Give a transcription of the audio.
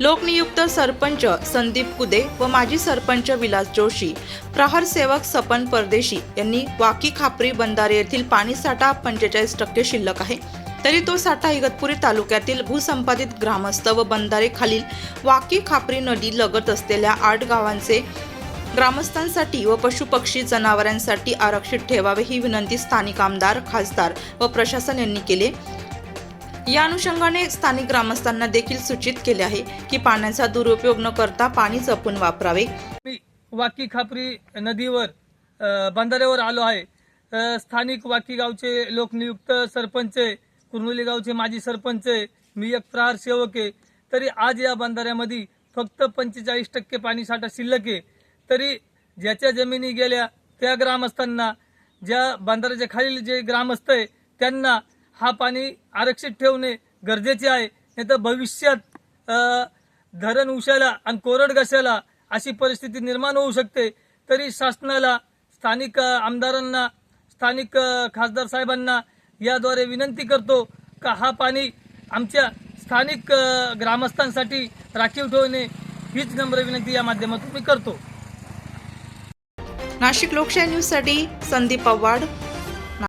लोकनियुक्त सरपंच संदीप कुदे व माजी सरपंच विलास जोशी प्रहार सेवक सपन परदेशी यांनी वाकी खापरी बंधारे येथील पाणीसाठा पंचेचाळीस टक्के शिल्लक आहे. तरी तो साठा इगतपुरी तालुक्यातील भूसंपादित ग्रामस्थ व बंधारे खालील वाकी खापरी नदी लगत असलेल्या आठ गावांचे ग्रामस्थांसाठी व पशुपक्षी जनावरांसाठी आरक्षित ठेवावे ही विनंती स्थानिक आमदार खासदार व प्रशासन यांनी केले. या अनुषंगाने स्थानिक ग्रामस्थांना देखील सूचित केले आहे की पाण्याचा दुरुपयोग न करता पाणी जपून वापरावे. मी वाकी खापरी नदीवर अ, बंधाऱ्यावर आलो आहे. अ, स्थानिक वाकी गावचे लोकनियुक्त सरपंच आहे, कुर्नुली गावचे माजी सरपंच आहे, मी एक प्रहार सेवक आहे. तरी आज या बंधाऱ्यामध्ये फक्त पंचेचाळीस टक्के पाणी साठा शिल्लक आहे. तरी ज्याच्या जमिनी गेल्या त्या ग्रामस्थांना ज्या बंधाऱ्याच्या खालील जे ग्रामस्थ आहे त्यांना हा पाणी आरक्षित ठेवणे गरजेचे आहे. नाही तर भविष्यात धरण उशाला आणि कोरड घशाला अशी परिस्थिती निर्माण होऊ शकते. तरी शासनाला स्थानिक आमदारांना स्थानिक खासदार साहेबांना याद्वारे विनंती करतो का हा पाणी आमच्या स्थानिक ग्रामस्थांसाठी राखीव ठेवणे हीच नम्र विनंती या माध्यमातून मी करतो. नाशिक लोकशाही न्यूजसाठी संदीप पवाड